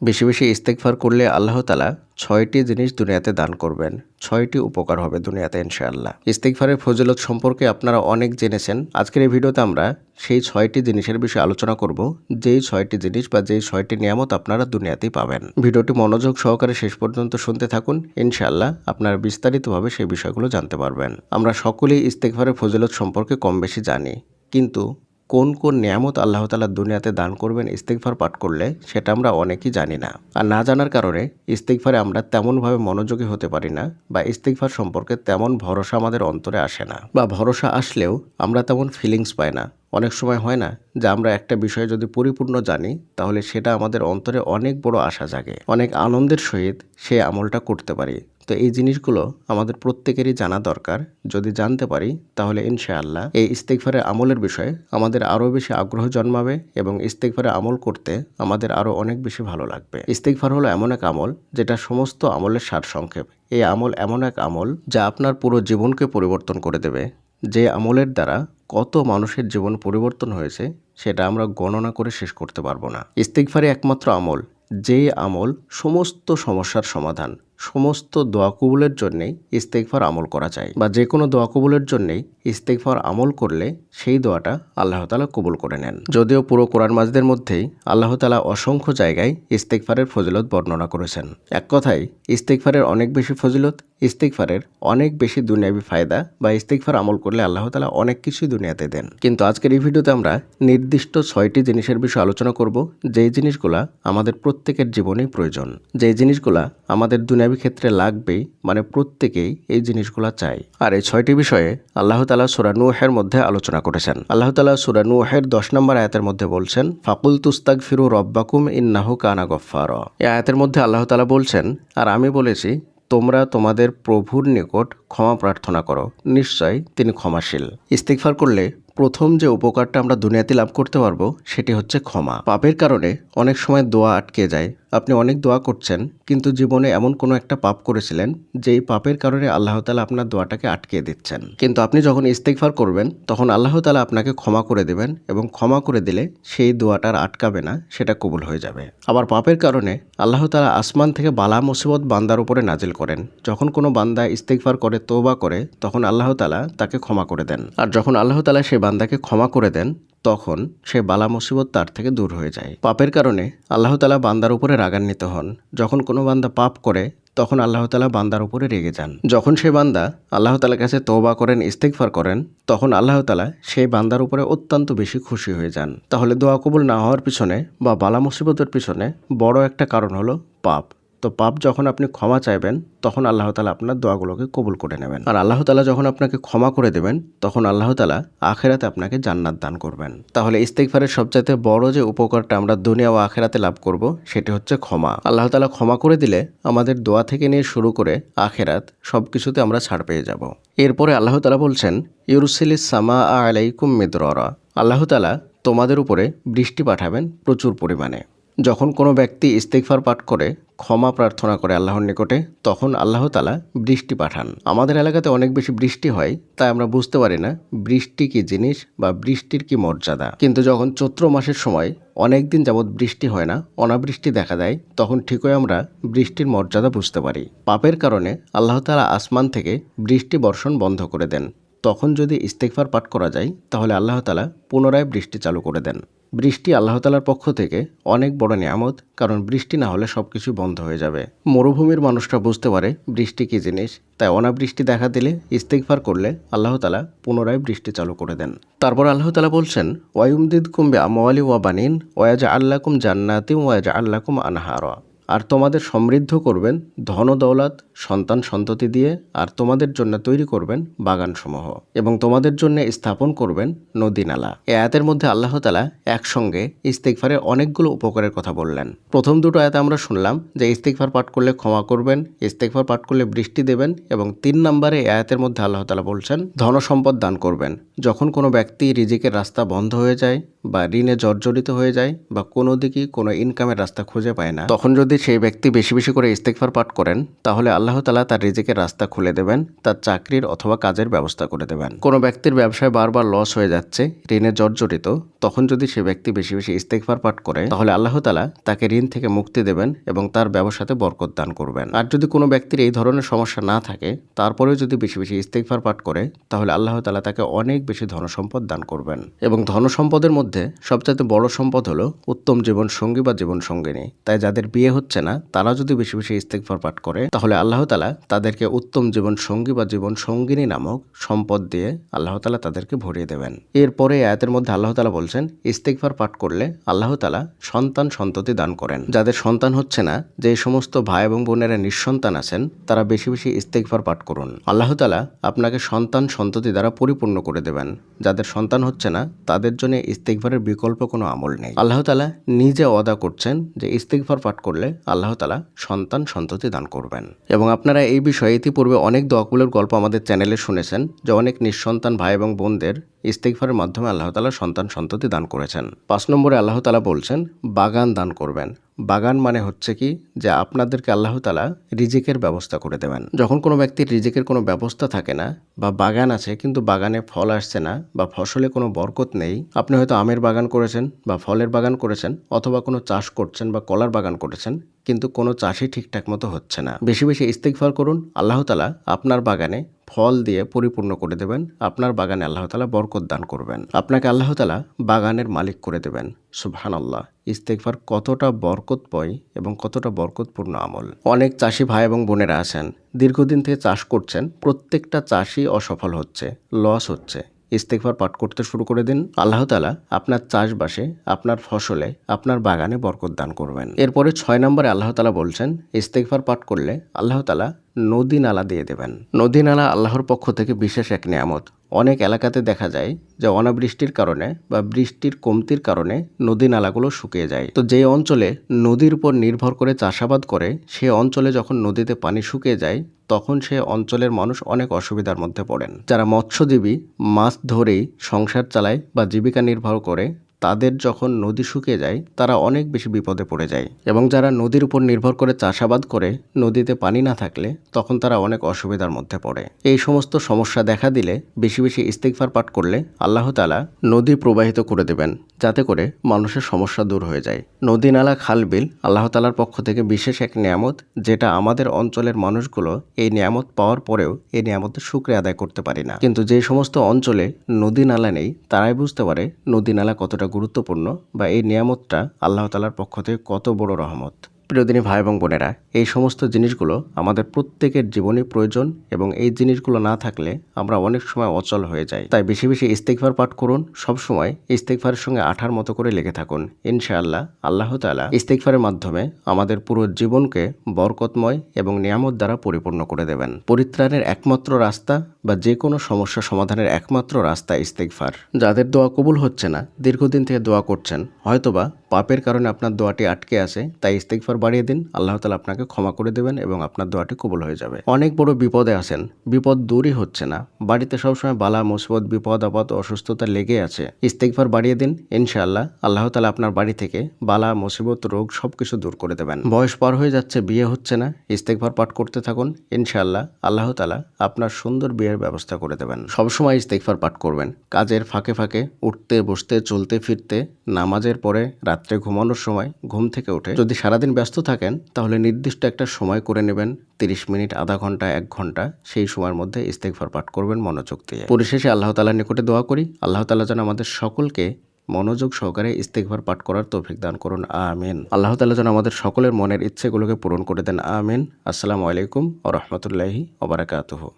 বেশি বেশি ইস্তেকফার করলে আল্লাহ তালা ছয়টি জিনিস দুনিয়াতে দান করবেন। ছয়টি উপকার হবে দুনিয়াতে, ইনশাআল্লাহ। ইস্তেকফারের ফজিলত সম্পর্কে আপনারা অনেক জেনেছেন। আজকের এই ভিডিওতে আমরা সেই ছয়টি জিনিসের বিষয়ে আলোচনা করব, যেই ছয়টি জিনিস বা যেই ছয়টি নিয়ামত আপনারা দুনিয়াতেই পাবেন। ভিডিওটি মনোযোগ সহকারে শেষ পর্যন্ত শুনতে থাকুন, ইনশাআল্লাহ আপনারা বিস্তারিতভাবে সেই বিষয়গুলো জানতে পারবেন। আমরা সকলেই ইস্তেকফারের ফজিলত সম্পর্কে কম বেশি জানি, কিন্তু কোন কোন নিয়ামত আল্লাহ তালা দুনিয়াতে দান করবেন ইস্তেকফার পাঠ করলে সেটা আমরা অনেকেই জানি না। আর না জানার কারণে ইস্তেকফারে আমরা তেমনভাবে মনোযোগী হতে পারি না বা ইস্তেকফার সম্পর্কে তেমন ভরসা আমাদের অন্তরে আসে না বা ভরসা আসলেও আমরা তেমন ফিলিংস পাই না। অনেক সময় হয় না যে আমরা একটা বিষয় যদি পরিপূর্ণ জানি, তাহলে সেটা আমাদের অন্তরে অনেক বড় আশা জাগে। অনেক আনন্দের সহিত সে আমলটা করতে পারি। তো এই জিনিসগুলো আমাদের প্রত্যেকেরই জানা দরকার। যদি জানতে পারি, তাহলে ইনশাআল্লাহ এই ইস্তেকফারের আমলের বিষয়ে আমাদের আরও বেশি আগ্রহ জন্মাবে এবং ইস্তেকফারে আমল করতে আমাদের আরও অনেক বেশি ভালো লাগবে। ইস্তেকফার হলো এমন এক আমল যেটা সমস্ত আমলের সারসংক্ষেপ। এই আমল এমন এক আমল যা আপনার পুরো জীবনকে পরিবর্তন করে দেবে। যে আমলের দ্বারা কত মানুষের জীবন পরিবর্তন হয়েছে, সেটা আমরা গণনা করে শেষ করতে পারব না। ইস্তেকফারে একমাত্র আমল। যে আমল সমস্ত সমস্যার সমাধান। সমস্ত দোয়া কবুলের জন্যেই ইস্তেকফার আমল করা যায় বা যে কোনো দোয়া কবুলের জন্যেই ইস্তেকফার আমল করলে সেই দোয়াটা আল্লাহ তালা কবুল করে নেন। যদিও পুরো কোরআন মাজদের মধ্যেই আল্লাহ তালা অসংখ্য জায়গায় ইস্তেকফারের ফজিলত বর্ণনা করেছেন। এক কথায় ইস্তেকফারের অনেক বেশি ফজিলত ইস্তেকফারের অনেক বেশি দুনিয়াবি ফায়দা বা ইস্তেকফার আমল করলে আল্লাহ তালা অনেক কিছুই দুনিয়াতে দেন। কিন্তু আজকের এই ভিডিওতে আমরা নির্দিষ্ট ছয়টি জিনিসের বিষয়ে আলোচনা করব। যেই জিনিসগুলা আমাদের প্রত্যেকের জীবনেই প্রয়োজন। যেই জিনিসগুলা আমাদের দুনিয়াবি ক্ষেত্রে লাগবেই মানে প্রত্যেকেই এই জিনিসগুলা চাই আর এই ছয়টি বিষয়ে আল্লাহ তালা সুরা নুহের মধ্যে আলোচনা করেছেন। আল্লাহ তালা সুরা নুহের দশ নম্বর আয়াতের মধ্যে বলছেন ফাকুল তুস্তাক ফিরু রব্বাকুম ইন্নাহু কানা গফার এই আয়াতের মধ্যে আল্লাহ তালা বলছেন, আর আমি বলেছি, তোমরা তোমাদের প্রভুর নিকট ক্ষমা প্রার্থনা করো। নিশ্চয় তিনি ক্ষমাশীল। ইস্তিকফার করলে প্রথম যে উপকারটা আমরা দুনিয়াতে লাভ করতে পারব, সেটি হচ্ছে ক্ষমা। পাপের কারণে অনেক সময় দোয়া আটকে যায় আপনি অনেক দোয়া করছেন, কিন্তু জীবনে এমন কোনো একটা পাপ করেছিলেন, যেই পাপের কারণে আল্লাহ তালা আপনার দোয়াটাকে আটকে দিচ্ছেন। কিন্তু আপনি যখন ইস্তেকফার করবেন, তখন আল্লাহ তালা আপনাকে ক্ষমা করে দেবেন এবং ক্ষমা করে দিলে সেই দোয়াটার আটকাবে না, সেটা কবুল হয়ে যাবে। আবার পাপের কারণে আল্লাহ তালা আসমান থেকে বালা মুসিবত বান্দার উপরে নাজিল করেন। যখন কোনো বান্দা ইস্তেকফার করে তোবা করে, তখন আল্লাহ তালা তাকে ক্ষমা করে দেন। আর যখন আল্লাহ তালা সেই বান্দাকে ক্ষমা করে দেন তখন সে বালা মুসিবত তার থেকে দূর হয়ে যায়। পাপের কারণে আল্লাহ তালা বান্দার উপরে রাগান্বিত হন। যখন কোনো বান্দা পাপ করে, তখন আল্লাহ তালা বান্দার উপরে রেগে যান। যখন সে বান্দা আল্লাহ তালার কাছে তৌবা করেন ইস্তেকফার করেন, তখন আল্লাহ তালা সেই বান্দার উপরে অত্যন্ত বেশি খুশি হয়ে যান। তাহলে দোয়া কবুল না হওয়ার পিছনে বা বালা মুসিবতের পিছনে বড় একটা কারণ হলো পাপ। তো পাপ যখন আপনি ক্ষমা চাইবেন, তখন আল্লাহ তালা আপনার দোয়াগুলোকে কবুল করে নেবেন। আর আল্লাহ তালা যখন আপনাকে ক্ষমা করে দেবেন, তখন আল্লাহ তালা আখেরাতে আপনাকে জান্নাত দান করবেন। তাহলে ইস্তেকফারের সবচাইতে বড় যে উপকারটা আমরা দুনিয়া ও আখেরাতে লাভ করব, সেটি হচ্ছে ক্ষমা। আল্লাহ তালা ক্ষমা করে দিলে আমাদের দোয়া থেকে নিয়ে শুরু করে আখেরাত সব কিছুতে আমরা ছাড় পেয়ে যাব। এরপরে আল্লাহ তালা বলছেন ইউরুসিলিস সামা আলাইকুম মিদরা আল্লাহ তালা তোমাদের উপরে বৃষ্টি পাঠাবেন প্রচুর পরিমাণে। যখন কোনো ব্যক্তি ইস্তেকফার পাঠ করে ক্ষমা প্রার্থনা করে আল্লাহর নিকটে, তখন আল্লাহ তালা বৃষ্টি পাঠান। আমাদের এলাকাতে অনেক বেশি বৃষ্টি হয়, তাই আমরা বুঝতে পারি না বৃষ্টি কি জিনিস বা বৃষ্টির কি মর্যাদা। কিন্তু যখন চৈত্র মাসের সময় অনেক দিন যাবৎ বৃষ্টি হয় না, অনাবৃষ্টি দেখা দেয়, তখন ঠিকই আমরা বৃষ্টির মর্যাদা বুঝতে পারি। পাপের কারণে আল্লাহ তালা আসমান থেকে বৃষ্টি বর্ষণ বন্ধ করে দেন। তখন যদি ইস্তেকফার পাঠ করা যায়, তাহলে আল্লাহ তালা পুনরায় বৃষ্টি চালু করে দেন। বৃষ্টি আল্লাহ তালার পক্ষ থেকে অনেক বড় নিয়ামত, কারণ বৃষ্টি না হলে সব কিছু বন্ধ হয়ে যাবে। মরুভূমির মানুষরা বুঝতে পারে বৃষ্টি কী জিনিস, তাই অনাবৃষ্টি দেখা দিলে ইস্তেকফার করলে আল্লাহ তালা পুনরায় বৃষ্টি চালু করে দেন। তারপর আল্লাহ তালা বলছেন ওয়ায়ুমদিদ কুম্বে আমওয়ালি ওয়া বানিন ওয়াজা আল্লাকুম জান্নাতি ওয়াজা আল্লাকুম আনহারা। আর তোমাদের সমৃদ্ধ করবেন ধন দৌলত, সন্তান সন্ততি দিয়ে আর তোমাদের জন্য তৈরি করবেন বাগানসমূহ এবং তোমাদের জন্য স্থাপন করবেন নদী নালা এ আয়াতের মধ্যে আল্লাহ তালা একসঙ্গে ইস্তেকফারের অনেকগুলো উপকারের কথা বললেন। প্রথম দুটো আয়াতে আমরা শুনলাম যে ইস্তেকফার পাঠ করলে ক্ষমা করবেন ইস্তেকফার পাঠ করলে বৃষ্টি দেবেন এবং তিন নম্বরে আয়াতের মধ্যে আল্লাহ তালা বলছেন ধন সম্পদ দান করবেন। যখন কোনো ব্যক্তি রিজিকের রাস্তা বন্ধ হয়ে যায় বা ঋণে জর্জরিত হয়ে যায় বা কোনো দিকে কোনো ইনকামের রাস্তা খুঁজে পায় না। তখন যদি সেই ব্যক্তি বেশি বেশি করে ইস্তেকফার পাঠ করেন, তাহলে আল্লাহ তালা তার রিজিকের রাস্তা খুলে দেবেন, তার চাকরির অথবা কাজের ব্যবস্থা করে দেবেন। কোনো ব্যক্তির ব্যবসায় বারবার লস হয়ে যাচ্ছে, ঋণে জর্জরিত, তখন যদি সে ব্যক্তি বেশি বেশি ইস্তেকফার পাঠ করে, তাহলে আল্লাহ তালা তাকে ঋণ থেকে মুক্তি দেবেন এবং তার ব্যবসাতে বরকত দান করবেন। আর যদি কোনো ব্যক্তির এই ধরনের সমস্যা না থাকে, তারপরেও যদি বেশি বেশি ইস্তেকফার পাঠ করে, তাহলে আল্লাহ তালা তাকে অনেক বেশি ধনসম্পদ দান করবেন। এবং ধনসম্পদের মধ্যে সবচাইতে বড় সম্পদ হলো উত্তম জীবন সঙ্গী বা জীবন সঙ্গিনী। তাই যাদের বিয়ে হচ্ছে না, তারা যদি বেশি বেশি ইস্তেকফার পাঠ করে, তাহলে আল্লাহ তালা তাদেরকে উত্তম জীবন সঙ্গী বা জীবন সঙ্গিনী নামক সম্পদ দিয়ে আল্লাহ তালা তাদেরকে ভরিয়ে দেবেন। এরপরে আয়াতের মধ্যে আল্লাহ তালা বলছেন ইস্তেকফার পাঠ করলে আল্লাহ তালা সন্তান সন্ততি দান করেন। যাদের সন্তান হচ্ছে না, যে সমস্ত ভাই এবং বোনেরা নিঃসন্তান আছেন, তারা বেশি বেশি ইস্তেকফার পাঠ করুন। আল্লাহ তালা আপনাকে সন্তান সন্ততি দ্বারা পরিপূর্ণ করে দেবেন। যাদের সন্তান হচ্ছে না, তাদের জন্য ইস্তেকফারের বিকল্প কোনো আমল নেই। আল্লাহ তালা নিজে অদা করছেন যে ইস্তিকফার পাঠ করলে আল্লাহ তালা সন্তান সন্ততি দান করবেন। এবং আপনারা এই বিষয়ে ইতিপূর্বে অনেক দোয়াকুলের গল্প আমাদের চ্যানেলে শুনেছেন, যে অনেক নিঃসন্তান ভাই এবং বোনদের ইস্তিকফারের মাধ্যমে আল্লাহ তালা সন্তান সন্ততি দান করেছেন। পাঁচ নম্বরে আল্লাহ তালা বলছেন, বাগান দান করবেন। বাগান মানে হচ্ছে কি যে আপনাদেরকে আল্লাহ তালা রিজিকের ব্যবস্থা করে দেবেন। যখন কোনো ব্যক্তির রিজেকের কোনো ব্যবস্থা থাকে না বা বাগান আছে কিন্তু বাগানে ফল আসছে না বা ফসলে কোনো বরকত নেই, আপনি হয়তো আমের বাগান করেছেন বা ফলের বাগান করেছেন অথবা কোনো চাষ করছেন বা কলার বাগান করেছেন কিন্তু কোনো চাষই ঠিকঠাক মতো হচ্ছে না। বেশি বেশি ইস্তেকফার করুন, আল্লাহ তালা আপনার বাগানে ফল দিয়ে পরিপূর্ণ করে দেবেন, আপনার বাগানে আল্লাহ তালা বরকত দান করবেন। আপনাকে আল্লাহ তালা বাগানের মালিক করে দেবেন। সুবহান আল্লাহ ইস্তেকফার কতটা বরকতময় এবং কতটা বরকতপূর্ণ আমল। অনেক চাষি ভাই এবং বোনেরা আছেন, দীর্ঘদিন থেকে চাষ করছেন, প্রত্যেকটা চাষই অসফল হচ্ছে, লস হচ্ছে। ইস্তেকফার পাঠ করতে শুরু করে দিন। আল্লাহ তালা আপনার চাষবাসে, আপনার ফসলে, আপনার বাগানে বরকত দান করবেন। এরপরে ছয় নম্বরে আল্লাহ তালা বলছেন ইস্তেকফার পাঠ করলে আল্লাহ তালা নদী নালা দিয়ে দেবেন। নদী নালা আল্লাহর পক্ষ থেকে বিশেষ এক নিয়ামত। অনেক এলাকাতে দেখা যায় যে অনাবৃষ্টির কারণে বা বৃষ্টির কমতির কারণে নদী নালাগুলো শুকিয়ে যায়। তো যে অঞ্চলে নদীর উপর নির্ভর করে চাষাবাদ করে, সে অঞ্চলে যখন নদীতে পানি শুকিয়ে যায়, তখন সে অঞ্চলের মানুষ অনেক অসুবিধার মধ্যে পড়েন। যারা মৎস্যজীবী, মাছ ধরেই সংসার চালায় বা জীবিকা নির্ভর করে তাদের যখন নদী শুকিয়ে যায়, তারা অনেক বেশি বিপদে পড়ে যায়। এবং যারা নদীর উপর নির্ভর করে চাষাবাদ করে, নদীতে পানি না থাকলে তখন তারা অনেক অসুবিধার মধ্যে পড়ে। এই সমস্ত সমস্যা দেখা দিলে বেশি বেশি ইস্তেকফার পাঠ করলে আল্লাহ তালা নদী প্রবাহিত করে দেবেন, যাতে করে মানুষের সমস্যা দূর হয়ে যায়। নদী নালা, খাল, বিল আল্লাহ তালার পক্ষ থেকে বিশেষ এক নিয়ামত, যেটা আমাদের অঞ্চলের মানুষগুলো এই নিয়ামত পাওয়ার পরেও এই নিয়ামতের শুক্রিয়া আদায় করতে পারি না। কিন্তু যে সমস্ত অঞ্চলে নদী নালা নেই, তারাই বুঝতে পারে নদী নালা কতটা গুরুত্বপূর্ণ বা এই নিয়ামতটা আল্লাহ তালার পক্ষ থেকে কত বড় রহমত। প্রিয়দিনী ভাই এবং বোনেরা, এই সমস্ত জিনিসগুলো আমাদের প্রত্যেকের জীবনে প্রয়োজন এবং এই জিনিসগুলো না থাকলে আমরা অনেক সময় অচল হয়ে যাই। তাই বেশি বেশি ইস্তেকফার পাঠ করুন সব সময় ইস্তেকফারের সঙ্গে আঠার মতো করে লেগে থাকুন। ইনশাআল্লাহ আল্লাহ তাআলা ইস্তেকফারের মাধ্যমে আমাদের পুরো জীবনকে বরকতময় এবং নিয়ামত দ্বারা পরিপূর্ণ করে দেবেন। পরিত্রাণের একমাত্র রাস্তা বা যে কোনো সমস্যা সমাধানের একমাত্র রাস্তা ইস্তেকফার যাদের দোয়া কবুল হচ্ছে না, দীর্ঘদিন থেকে দোয়া করছেন, হয়তোবা পাপের কারণে আপনার দোয়াটি আটকে আছে, তাই ইস্তেকফার বাড়িয়ে দিন, আল্লাহ তালা আপনাকে ক্ষমা করে দেবেন এবং আপনার দোয়াটি কবুল হয়ে যাবে। অনেক বড় বিপদে আছেন, বিপদ দূরই হচ্ছে না। বাড়িতে সবসময় বালা, মুসিবত, বিপদ, আপদ, অসুস্থতা লেগে আছে। ইস্তেকফার বাড়িয়ে দিন, ইনশাআল্লাহ আল্লাহ তালা আপনার বাড়ি থেকে বালা, মুসিবত, রোগ সবকিছু দূর করে দেবেন। বয়স পার হয়ে যাচ্ছে, বিয়ে হচ্ছে না ইস্তেকফার পাঠ করতে থাকুন, ইনশাআল্লাহ আল্লাহ তালা আপনার সুন্দর বিয়ের ব্যবস্থা করে দেবেন। সবসময় ইস্তেকফার পাঠ করবেন। কাজের ফাঁকে ফাঁকে উঠতে, বসতে, চলতে, ফিরতে, নামাজের পরে রাত্রে ঘুমানোর সময় ঘুম থেকে উঠে যদি সারাদিন ব্যস্ত থাকেন, তাহলে নির্দিষ্ট একটা সময় করে নেবেন। তিরিশ মিনিট, আধা ঘণ্টা, এক ঘণ্টা, সেই সময়ের মধ্যে ইস্তেকফার পাঠ করবেন মনোযোগ দিয়ে। পরিশেষে আল্লাহ তালার নিকটে দোয়া করি। আল্লাহ তালা যেন আমাদের সকলকে মনোযোগ সহকারে ইস্তেকভার পাঠ করার তৌফিক দান করুন। আমিন। আল্লাহ তালা যেন আমাদের সকলের মনের ইচ্ছেগুলোকে পূরণ করে দেন। আমিন। আসসালামু আলাইকুম ও রহমতুল্লাহি ওবরাকাতুহ